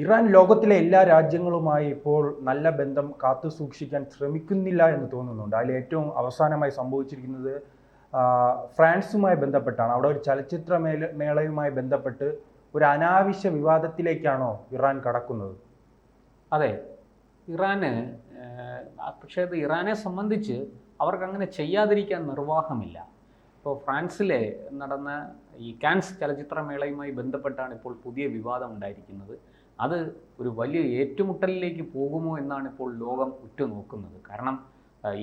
Iran ലോകത്തിലെ എല്ലാ രാജ്യങ്ങളുമായി ഇപ്പോൾ നല്ല ബന്ധം കാത്തു സൂക്ഷിക്കാൻ ശ്രമിക്കുന്നില്ല എന്ന് തോന്നുന്നുണ്ട്. അതിൽ ഏറ്റവും അവസാനമായി സംഭവിച്ചിരിക്കുന്നത് ഫ്രാൻസുമായി ബന്ധപ്പെട്ടാണ്. അവിടെ ഒരു ചലച്ചിത്ര മേല മേളയുമായി ബന്ധപ്പെട്ട് ഒരു അനാവശ്യ വിവാദത്തിലേക്കാണോ ഇറാൻ കടക്കുന്നത്? അതെ. ഇറാന് പക്ഷേ അത് ഇറാനെ സംബന്ധിച്ച് അവർക്ക് അങ്ങനെ ചെയ്യാതിരിക്കാൻ നിർവാഹമില്ല. ഇപ്പോൾ ഫ്രാൻസിലെ നടന്ന ഈ കാൻസ് ചലച്ചിത്രമേളയുമായി ബന്ധപ്പെട്ടാണ് ഇപ്പോൾ പുതിയ വിവാദം ഉണ്ടായിരിക്കുന്നത്. അത് ഒരു വലിയ ഏറ്റുമുട്ടലിലേക്ക് പോകുമോ എന്നാണ് ഇപ്പോൾ ലോകം ഉറ്റുനോക്കുന്നത്. കാരണം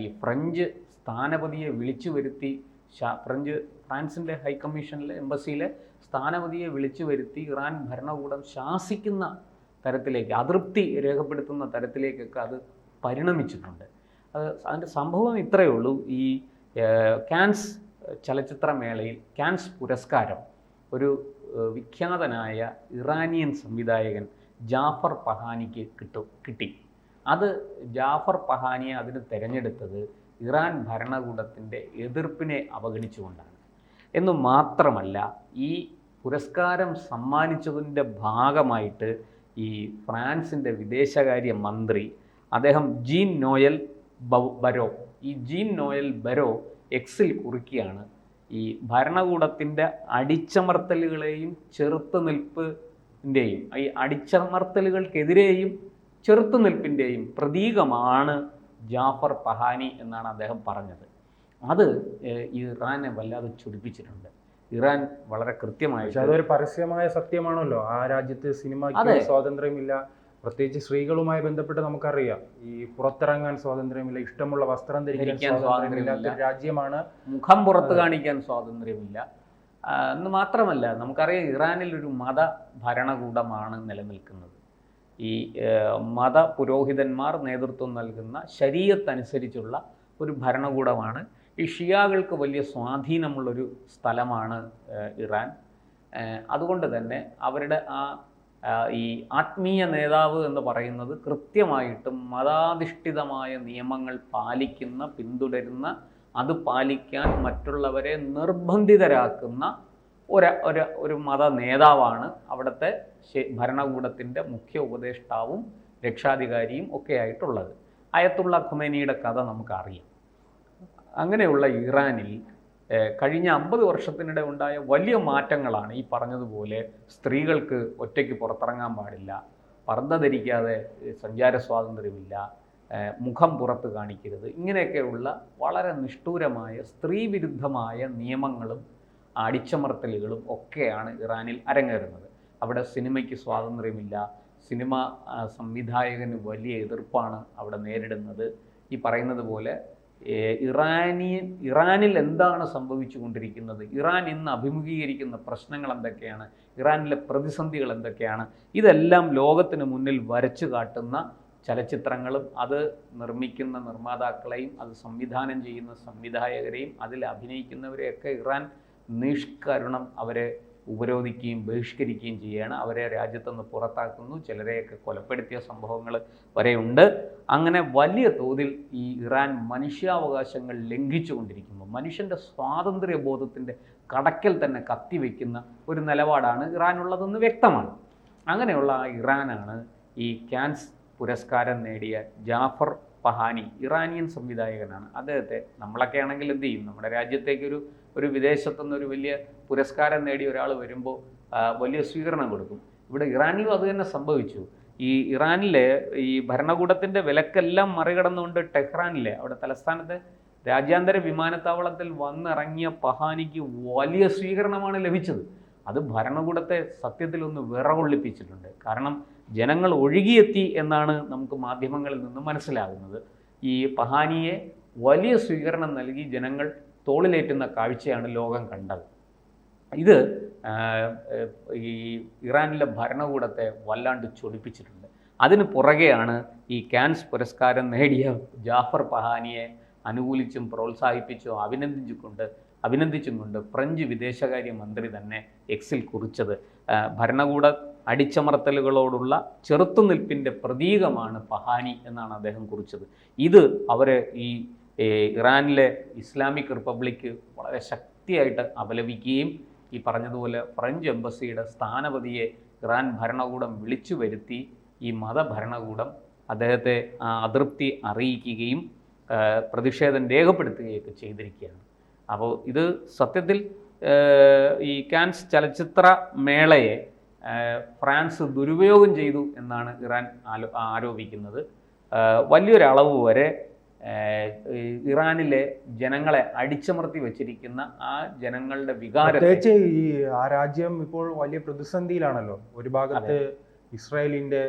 ഈ ഫ്രഞ്ച് സ്ഥാനപതിയെ വിളിച്ചു വരുത്തി ഫ്രഞ്ച് ഫ്രാൻസിന്റെ ഹൈക്കമ്മീഷനിലെ എംബസിയിലെ സ്ഥാനപതിയെ വിളിച്ചു വരുത്തി ഇറാൻ ഭരണകൂടം ശാസിക്കുന്ന തരത്തിലേക്ക് അതൃപ്തി രേഖപ്പെടുത്തുന്ന തരത്തിലേക്കൊക്കെ അത് പരിണമിച്ചിട്ടുണ്ട്. അത് അതിന്റെ സംഭവം ഇത്രയേ ഉള്ളൂ. ഈ കാൻസ് ചലച്ചിത്രമേളയിൽ കാൻസ് പുരസ്കാരം ഒരു വിഖ്യാതനായ ഇറാനിയൻ സംവിധായകൻ ജാഫർ പഹാനിക്ക് കിട്ടു കിട്ടി. അത് ജാഫർ പഹാനിയെ അതിന് തിരഞ്ഞെടുത്തത് ഇറാൻ ഭരണകൂടത്തിന്റെ എതിർപ്പിനെ അവഗണിച്ചുകൊണ്ടാണ്. എന്ന് മാത്രമല്ല ഈ പുരസ്കാരം സമ്മാനിച്ചതിന്റെ ഭാഗമായിട്ട് ഈ ഫ്രാൻസിന്റെ വിദേശകാര്യ മന്ത്രി അദ്ദേഹം ജീൻ നോയൽ ബരോ ഈ ജീൻ നോയൽ ബരോ എക്സിൽ കുറിക്കുകയാണ്. ഈ ഭരണകൂടത്തിന്റെ അടിച്ചമർത്തലുകളെയും ചെറുത്തുനിൽപ്പിന്റെയും ഈ അടിച്ചമർത്തലുകൾക്കെതിരെയും ചെറുത്തുനിൽപ്പിന്റെയും പ്രതീകമാണ് ജാഫർ പഹാനി എന്നാണ് അദ്ദേഹം പറഞ്ഞത്. അത് ഇറാനെ വല്ലാതെ ചൊടിപ്പിച്ചിട്ടുണ്ട്. ഇറാൻ വളരെ കൃത്യമായി അതൊരു പരസ്യമായ സത്യമാണല്ലോ. ആ രാജ്യത്ത് സിനിമ. സ്വാതന്ത്ര്യമില്ല. പ്രത്യേകിച്ച് സ്ത്രീകളുമായി ബന്ധപ്പെട്ട് നമുക്കറിയാം. ഈ പുറത്തിറങ്ങാൻ സ്വാതന്ത്ര്യമില്ല ഇഷ്ടമുള്ള വസ്ത്രം ധരിക്കാൻ സ്വാതന്ത്ര്യമില്ല. രാജ്യമാണ് മുഖം പുറത്ത് കാണിക്കാൻ സ്വാതന്ത്ര്യമില്ല. എന്ന് മാത്രമല്ല നമുക്കറിയാം ഇറാനിൽ ഒരു മത ഭരണകൂടമാണ് നിലനിൽക്കുന്നത്. ഈ മത പുരോഹിതന്മാർ നേതൃത്വം നൽകുന്ന ശരീരത്തനുസരിച്ചുള്ള ഒരു ഭരണകൂടമാണ്. ഈ ഷിയാകൾക്ക് വലിയ സ്വാധീനമുള്ളൊരു സ്ഥലമാണ് ഇറാൻ. അതുകൊണ്ട് തന്നെ അവരുടെ ആ ഈ ആത്മീയ നേതാവ് എന്ന് പറയുന്നത് കൃത്യമായിട്ടും മതാധിഷ്ഠിതമായ നിയമങ്ങൾ പാലിക്കുന്ന പിന്തുടരുന്ന അത് പാലിക്കാൻ മറ്റുള്ളവരെ നിർബന്ധിതരാക്കുന്ന ഒരു ഒരു ഒരു മത നേതാവാണ് അവിടുത്തെ ഭരണകൂടത്തിന്റെ മുഖ്യ ഉപദേഷ്ടാവും രക്ഷാധികാരിയും ഒക്കെ ആയിട്ടുള്ളത് അയത്തുള്ള ഖുമേനിയുടെ കഥ നമുക്കറിയാം. അങ്ങനെയുള്ള ഇറാനിൽ കഴിഞ്ഞ അമ്പത് വർഷത്തിനിടെ ഉണ്ടായ വലിയ മാറ്റങ്ങളാണ് ഈ പറഞ്ഞതുപോലെ സ്ത്രീകൾക്ക് ഒറ്റയ്ക്ക് പുറത്തിറങ്ങാൻ പാടില്ല പർദ്ദ ധരിക്കാതെ സഞ്ചാര സ്വാതന്ത്ര്യമില്ല മുഖം പുറത്ത് കാണിക്കരുത്. ഇങ്ങനെയൊക്കെയുള്ള വളരെ നിഷ്ഠൂരമായ സ്ത്രീവിരുദ്ധമായ നിയമങ്ങളും അടിച്ചമർത്തലുകളും ഒക്കെയാണ് ഇറാനിൽ അരങ്ങേറുന്നത്. അവിടെ സിനിമയ്ക്ക് സ്വാതന്ത്ര്യമില്ല. സിനിമ സംവിധായകന് വലിയ എതിർപ്പാണ് അവിടെ നേരിടുന്നത്. ഈ പറയുന്നത് പോലെ ഇറാനിയൻ ഇറാനിൽ എന്താണ് സംഭവിച്ചു കൊണ്ടിരിക്കുന്നത് ഇറാൻ ഇന്ന് അഭിമുഖീകരിക്കുന്ന പ്രശ്നങ്ങൾ എന്തൊക്കെയാണ്? ഇറാനിലെ പ്രതിസന്ധികൾ എന്തൊക്കെയാണ്? ഇതെല്ലാം ലോകത്തിന് മുന്നിൽ വരച്ചു കാട്ടുന്ന ചലച്ചിത്രങ്ങളും അത് നിർമ്മിക്കുന്ന നിർമ്മാതാക്കളെയും അത് സംവിധാനം ചെയ്യുന്ന സംവിധായകരെയും അതിൽ അഭിനയിക്കുന്നവരെയൊക്കെ ഇറാൻ നിഷ്കരുണം അവരെ ഉപരോധിക്കുകയും ബഹിഷ്കരിക്കുകയും ചെയ്യുകയാണ്. അവരെ രാജ്യത്തു നിന്ന് പുറത്താക്കുന്നു. ചിലരെയൊക്കെ കൊലപ്പെടുത്തിയ സംഭവങ്ങൾ വരെയുണ്ട്. അങ്ങനെ വലിയ തോതിൽ ഈ ഇറാൻ മനുഷ്യാവകാശങ്ങൾ ലംഘിച്ചുകൊണ്ടിരിക്കുമ്പോൾ മനുഷ്യന്റെ സ്വാതന്ത്ര്യ ബോധത്തിന്റെ കടക്കൽ തന്നെ കത്തിവെക്കുന്ന ഒരു നിലപാടാണ് ഇറാനുള്ളതെന്ന് വ്യക്തമാണ്. അങ്ങനെയുള്ള ഇറാനാണ് ഈ ക്യാൻസ് പുരസ്കാരം നേടിയ ജാഫർ പഹാനി ഇറാനിയൻ സംവിധായകനാണ്. അദ്ദേഹത്തെ നമ്മളൊക്കെ ആണെങ്കിൽ എന്ത് ചെയ്യും? നമ്മുടെ രാജ്യത്തേക്കൊരു ഒരു വിദേശത്തുനിന്ന് ഒരു വലിയ പുരസ്കാരം നേടിയ ഒരാൾ വരുമ്പോൾ വലിയ സ്വീകരണം കൊടുക്കും. ഇവിടെ ഇറാനിലും അത് തന്നെ സംഭവിച്ചു. ഈ ഇറാനിലെ ഈ ഭരണകൂടത്തിന്റെ വിലക്കെല്ലാം മറികടന്നുകൊണ്ട് ടെഹ്റാനിലെ അവിടെ തലസ്ഥാനത്തെ രാജ്യാന്തര വിമാനത്താവളത്തിൽ വന്നിറങ്ങിയ പഹാനിക്ക് വലിയ സ്വീകരണമാണ് ലഭിച്ചത്. അത് ഭരണകൂടത്തെ സത്യത്തിൽ ഒന്ന് വിറകൊള്ളിപ്പിച്ചിട്ടുണ്ട്. കാരണം ജനങ്ങൾ ഒഴുകിയെത്തി എന്നാണ് നമുക്ക് മാധ്യമങ്ങളിൽ നിന്ന് മനസ്സിലാകുന്നത്. ഈ പഹാനിയെ വലിയ സ്വീകരണം നൽകി ജനങ്ങൾ തോളിലേറ്റുന്ന കാഴ്ചയാണ് ലോകം കണ്ടത്. ഇത് ഈ ഇറാനിലെ ഭരണകൂടത്തെ വല്ലാണ്ട് ചൊടിപ്പിച്ചിട്ടുണ്ട്. അതിന് പുറകെയാണ് ഈ ക്യാൻസ് പുരസ്കാരം നേടിയ ജാഫർ പഹാനിയെ അനുകൂലിച്ചും പ്രോത്സാഹിപ്പിച്ചും അഭിനന്ദിച്ചുകൊണ്ട് അഭിനന്ദിച്ചും കൊണ്ട് ഫ്രഞ്ച് വിദേശകാര്യ മന്ത്രി തന്നെ എക്സിൽ കുറിച്ചത്. ഭരണകൂട അടിച്ചമർത്തലുകളോടുള്ള ചെറുത്തുനിൽപ്പിന്റെ പ്രതീകമാണ് പഹാനി എന്നാണ് അദ്ദേഹം കുറിച്ചത്. ഇത് അവരെ ഈ ഇറാനിലെ ഇസ്ലാമിക് റിപ്പബ്ലിക്ക് വളരെ ശക്തിയായിട്ട് അപലപിക്കുകയും ഈ പറഞ്ഞതുപോലെ ഫ്രഞ്ച് എംബസിയുടെ സ്ഥാനപതിയെ ഇറാൻ ഭരണകൂടം വിളിച്ചു വരുത്തി ഈ മതഭരണകൂടം അദ്ദേഹത്തെ അതൃപ്തി അറിയിക്കുകയും പ്രതിഷേധം രേഖപ്പെടുത്തുകയൊക്കെ ചെയ്തിരിക്കുകയാണ്. അപ്പോൾ ഇത് സത്യത്തിൽ ഈ കാൻസ് ചലച്ചിത്ര മേളയെ ഫ്രാൻസ് ദുരുപയോഗം ചെയ്തു എന്നാണ് ഇറാൻ ആലോ ആരോപിക്കുന്നത്. വലിയൊരളവ് വരെ ഇറാനിലെ ജനങ്ങളെ അടിച്ചമർത്തി വച്ചിരിക്കുന്ന ആ ജനങ്ങളുടെ വികാരം പ്രത്യേകിച്ച് ഈ ആ രാജ്യം ഇപ്പോൾ വലിയ പ്രതിസന്ധിയിലാണല്ലോ. ഒരു ഭാഗത്ത് ഇസ്രായേലിന്റെ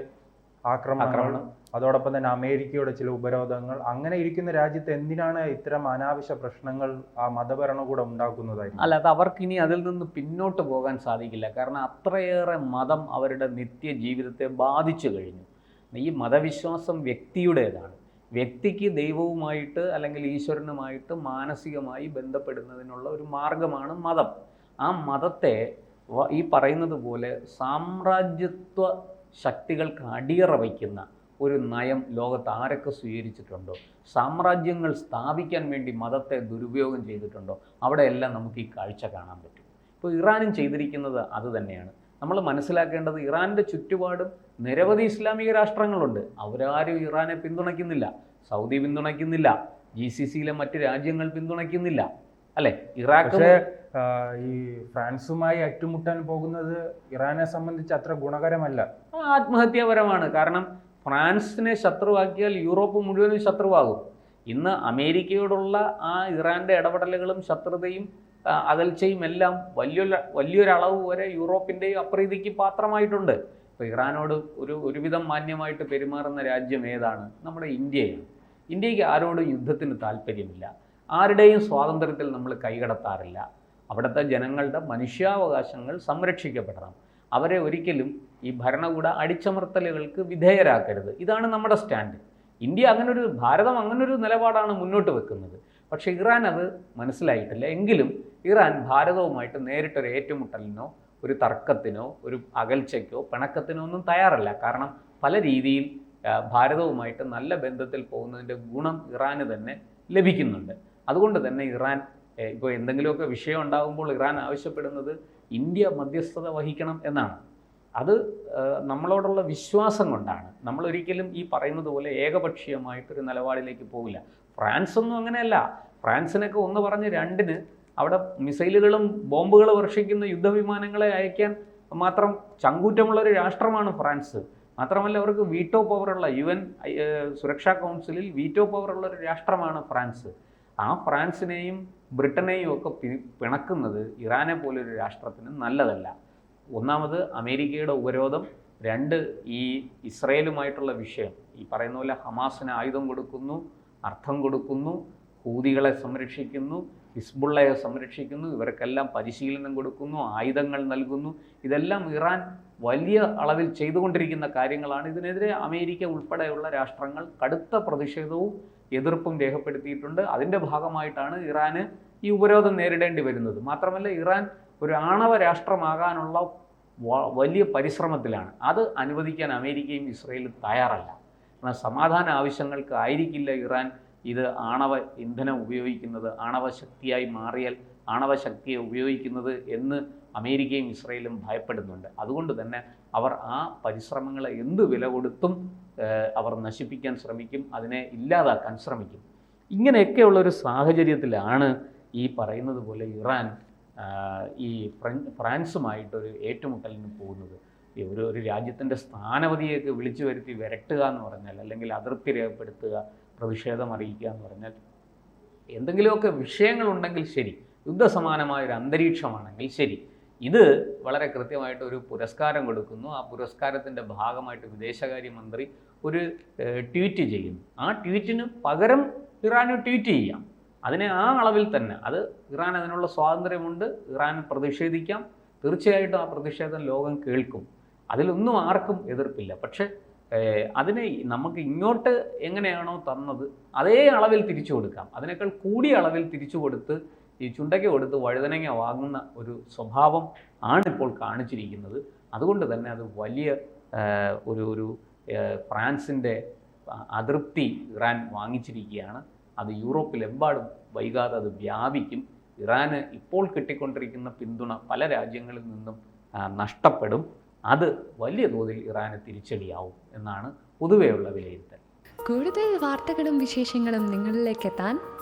ആക്രമണങ്ങൾ ആക്രമണം. അതോടൊപ്പം തന്നെ അമേരിക്കയുടെ ചില ഉപരോധങ്ങൾ അങ്ങനെ ഇരിക്കുന്ന രാജ്യത്ത് എന്തിനാണ് ഇത്തരം അനാവശ്യ പ്രശ്നങ്ങൾ ആ മതഭരണകൂടം ഉണ്ടാക്കുന്നതായി അല്ല അത് അവർക്കിനി അതിൽ നിന്ന് പിന്നോട്ട് പോകാൻ സാധിക്കില്ല. കാരണം അത്രയേറെ മതം അവരുടെ നിത്യ ജീവിതത്തെ ബാധിച്ചു കഴിഞ്ഞു. ഈ മതവിശ്വാസം വ്യക്തിയുടേതാണ്. വ്യക്തിക്ക് ദൈവവുമായിട്ട് അല്ലെങ്കിൽ ഈശ്വരനുമായിട്ട് മാനസികമായി ബന്ധപ്പെടുന്നതിനുള്ള ഒരു മാർഗമാണ് മതം. ആ മതത്തെ ഈ പറയുന്നത് പോലെ സാമ്രാജ്യത്വ ശക്തികൾക്ക് അടിയറ വയ്ക്കുന്ന ഒരു നയം ലോകത്ത് ആരൊക്കെ സ്വീകരിച്ചിട്ടുണ്ടോ? സാമ്രാജ്യങ്ങൾ സ്ഥാപിക്കാൻ വേണ്ടി മതത്തെ ദുരുപയോഗം ചെയ്തിട്ടുണ്ടോ? അവിടെയെല്ലാം നമുക്ക് ഈ കാഴ്ച കാണാൻ പറ്റും. ഇപ്പോൾ ഇറാനും ചെയ്തിരിക്കുന്നത് അത് തന്നെയാണ്. നമ്മൾ മനസ്സിലാക്കേണ്ടത് ഇറാന്റെ ചുറ്റുപാടും നിരവധി ഇസ്ലാമിക രാഷ്ട്രങ്ങളുണ്ട്. അവരാരും ഇറാനെ പിന്തുണയ്ക്കുന്നില്ല. സൗദി പിന്തുണയ്ക്കുന്നില്ല. ജി സി സിയിലെ മറ്റ് രാജ്യങ്ങൾ പിന്തുണയ്ക്കുന്നില്ല. അല്ലെ? ഇറാഖ് ഈ ഫ്രാൻസുമായി ഏറ്റുമുട്ടാൻ പോകുന്നത് ഇറാനെ സംബന്ധിച്ച് അത്ര ഗുണകരമല്ല. ആത്മഹത്യാപരമാണ്. കാരണം ഫ്രാൻസിനെ ശത്രുവാക്കിയാൽ യൂറോപ്പ് മുഴുവനും ശത്രുവാകും. ഇന്ന് അമേരിക്കയോടുള്ള ആ ഇറാന്റെ ഇടപെടലുകളും ശത്രുതയും അകൽച്ചയും എല്ലാം വലിയൊരു വലിയൊരളവ് വരെ യൂറോപ്പിന്റെയും അപ്രീതിക്ക് പാത്രമായിട്ടുണ്ട്. ഇപ്പോൾ ഇറാനോട് ഒരു ഒരുവിധം മാന്യമായിട്ട് പെരുമാറുന്ന രാജ്യം ഏതാണ്? നമ്മുടെ ഇന്ത്യയാണ്. ഇന്ത്യയ്ക്ക് ആരോടും യുദ്ധത്തിന് താല്പര്യമില്ല. ആരുടെയും സ്വാതന്ത്ര്യത്തിൽ നമ്മൾ കൈകടത്താറില്ല. അവിടുത്തെ ജനങ്ങളുടെ മനുഷ്യാവകാശങ്ങൾ സംരക്ഷിക്കപ്പെടണം. അവരെ ഒരിക്കലും ഈ ഭരണകൂട അടിച്ചമർത്തലുകൾക്ക് വിധേയരാക്കരുത്. ഇതാണ് നമ്മുടെ സ്റ്റാൻഡ്. ഇന്ത്യ അങ്ങനൊരു ഭാരതം അങ്ങനൊരു നിലപാടാണ് മുന്നോട്ട് വെക്കുന്നത്. പക്ഷേ ഇറാൻ അത് മനസ്സിലായിട്ടില്ല. എങ്കിലും ഇറാൻ ഭാരതവുമായിട്ട് നേരിട്ടൊരു ഏറ്റുമുട്ടലിനോ ഒരു തർക്കത്തിനോ ഒരു അകൽച്ചയ്ക്കോ പിണക്കത്തിനോ ഒന്നും തയ്യാറല്ല. കാരണം പല രീതിയിൽ ഭാരതവുമായിട്ട് നല്ല ബന്ധത്തിൽ പോകുന്നതിന്റെ ഗുണം ഇറാന് തന്നെ ലഭിക്കുന്നുണ്ട്. അതുകൊണ്ട് തന്നെ ഇറാൻ ഇപ്പോൾ എന്തെങ്കിലുമൊക്കെ വിഷയം ഉണ്ടാകുമ്പോൾ ഇറാൻ ആവശ്യപ്പെടുന്നത് ഇന്ത്യ മധ്യസ്ഥത വഹിക്കണം എന്നാണ്. അത് നമ്മളോടുള്ള വിശ്വാസം കൊണ്ടാണ്. നമ്മൾ ഒരിക്കലും ഈ പറയുന്നത് പോലെ ഏകപക്ഷീയമായിട്ടൊരു നിലപാടിലേക്ക് പോകില്ല ഫ്രാൻസ് ഒന്നും അങ്ങനെയല്ല. ഫ്രാൻസിനൊക്കെ ഒന്ന് പറഞ്ഞ് രണ്ടിന് അവിടെ മിസൈലുകളും ബോംബുകളും വർഷിക്കുന്ന യുദ്ധവിമാനങ്ങളെ അയക്കാൻ മാത്രം ചങ്കൂറ്റമുള്ള ഒരു രാഷ്ട്രമാണ് ഫ്രാൻസ്. മാത്രമല്ല അവർക്ക് വീറ്റോ പവറുള്ള യു എൻ സുരക്ഷാ കൗൺസിലിൽ വീറ്റോ പവറുള്ള ഒരു രാഷ്ട്രമാണ് ഫ്രാൻസ്. ആ ഫ്രാൻസിനെയും ബ്രിട്ടനെയും ഒക്കെ പിണക്കുന്നത് ഇറാനെ പോലൊരു രാഷ്ട്രത്തിന് നല്ലതല്ല. ഒന്നാമത് അമേരിക്കയുടെ ഉപരോധം രണ്ട് ഈ ഇസ്രയേലുമായിട്ടുള്ള വിഷയം. ഈ പറയുന്ന പോലെ ഹമാസിന് ആയുധം കൊടുക്കുന്നു അർത്ഥം കൊടുക്കുന്നു ഹൂതികളെ സംരക്ഷിക്കുന്നു ഹിസ്ബുള്ളയെ സംരക്ഷിക്കുന്നു ഇവർക്കെല്ലാം പരിശീലനം കൊടുക്കുന്നു ആയുധങ്ങൾ നൽകുന്നു. ഇതെല്ലാം ഇറാൻ വലിയ അളവിൽ ചെയ്തുകൊണ്ടിരിക്കുന്ന കാര്യങ്ങളാണ്. ഇതിനെതിരെ അമേരിക്ക ഉൾപ്പെടെയുള്ള രാഷ്ട്രങ്ങൾ കടുത്ത പ്രതിഷേധവും എതിർപ്പും രേഖപ്പെടുത്തിയിട്ടുണ്ട്. അതിന്റെ ഭാഗമായിട്ടാണ് ഇറാന് ഈ ഉപരോധം നേരിടേണ്ടി വരുന്നത്. മാത്രമല്ല ഇറാൻ ഒരു ആണവ രാഷ്ട്രമാകാനുള്ള വലിയ പരിശ്രമത്തിലാണ്. അത് അനുവദിക്കാൻ അമേരിക്കയും ഇസ്രയേലും തയ്യാറല്ല. എന്നാൽ സമാധാന ആവശ്യങ്ങൾക്ക് ആയിരിക്കില്ല ഇറാൻ ഇത് ആണവ ഇന്ധനം ഉപയോഗിക്കുന്നത്. ആണവ ശക്തിയായി മാറിയാൽ ആണവ ശക്തിയെ ഉപയോഗിക്കുന്നത് എന്ന് അമേരിക്കയും ഇസ്രയേലും ഭയപ്പെടുന്നുണ്ട്. അതുകൊണ്ട് തന്നെ അവർ ആ പരിശ്രമങ്ങളെ എന്ത് വില കൊടുത്തും അവർ നശിപ്പിക്കാൻ ശ്രമിക്കും അതിനെ ഇല്ലാതാക്കാൻ ശ്രമിക്കും. ഇങ്ങനെയൊക്കെയുള്ള ഒരു സാഹചര്യത്തിലാണ് ഈ പറയുന്നത് പോലെ ഇറാൻ ഈ ഫ്രൻ- ഫ്രാൻസുമായിട്ടൊരു ഏറ്റുമുട്ടലിന് പോകുന്നത്. ഒരു ഒരു രാജ്യത്തിന്റെ സ്ഥാനപതിയൊക്കെ വിളിച്ചു വരുത്തി വരട്ടുക എന്ന് പറഞ്ഞാൽ അല്ലെങ്കിൽ അതിർത്തി രേഖപ്പെടുത്തുക പ്രതിഷേധം അറിയിക്കുക എന്ന് പറഞ്ഞാൽ എന്തെങ്കിലുമൊക്കെ വിഷയങ്ങളുണ്ടെങ്കിൽ ശരി. യുദ്ധസമാനമായ ഒരു അന്തരീക്ഷമാണെങ്കിൽ ശരി. ഇത് വളരെ കൃത്യമായിട്ട് ഒരു പുരസ്കാരം കൊടുക്കുന്നു. ആ പുരസ്കാരത്തിന്റെ ഭാഗമായിട്ട് വിദേശകാര്യമന്ത്രി ഒരു ട്വീറ്റ് ചെയ്യുന്നു. ആ ട്വീറ്റിന് പകരം ഇറാന് ട്വീറ്റ് ചെയ്യാം. അതിനെ ആ അളവിൽ തന്നെ അത് ഇറാൻ അതിനുള്ള സ്വാതന്ത്ര്യമുണ്ട് ഇറാൻ പ്രതിഷേധിക്കാം തീർച്ചയായിട്ടും ആ പ്രതിഷേധം ലോകം കേൾക്കും. അതിലൊന്നും ആർക്കും എതിർപ്പില്ല. പക്ഷേ അതിനെ നമുക്ക് ഇങ്ങോട്ട് എങ്ങനെയാണോ തന്നത് അതേ അളവിൽ തിരിച്ചു കൊടുക്കാം. അതിനേക്കാൾ കൂടിയ അളവിൽ തിരിച്ചു കൊടുത്ത് ഈ ചുണ്ടയ്ക്ക് കൊടുത്ത് വഴുതനങ്ങ വാങ്ങുന്ന ഒരു സ്വഭാവം ആണിപ്പോൾ കാണിച്ചിരിക്കുന്നത്. അതുകൊണ്ട് തന്നെ അത് വലിയ ഒരു ഒരു ഫ്രാൻസിന്റെ അതൃപ്തി ഇറാൻ വാങ്ങിച്ചിരിക്കുകയാണ്. അത് യൂറോപ്പിലെമ്പാടും വൈകാതെ അത് വ്യാപിക്കും. ഇറാന് ഇപ്പോൾ കിട്ടിക്കൊണ്ടിരിക്കുന്ന പിന്തുണ പല രാജ്യങ്ങളിൽ നിന്നും നഷ്ടപ്പെടും. അത് വലിയ തോതിൽ ഇറാന് തിരിച്ചടിയാവും എന്നാണ് പൊതുവെയുള്ള വിലയിരുത്തൽ. കൂടുതൽ വാർത്തകളും വിശേഷങ്ങളും നിങ്ങളിലേക്ക് എത്താൻ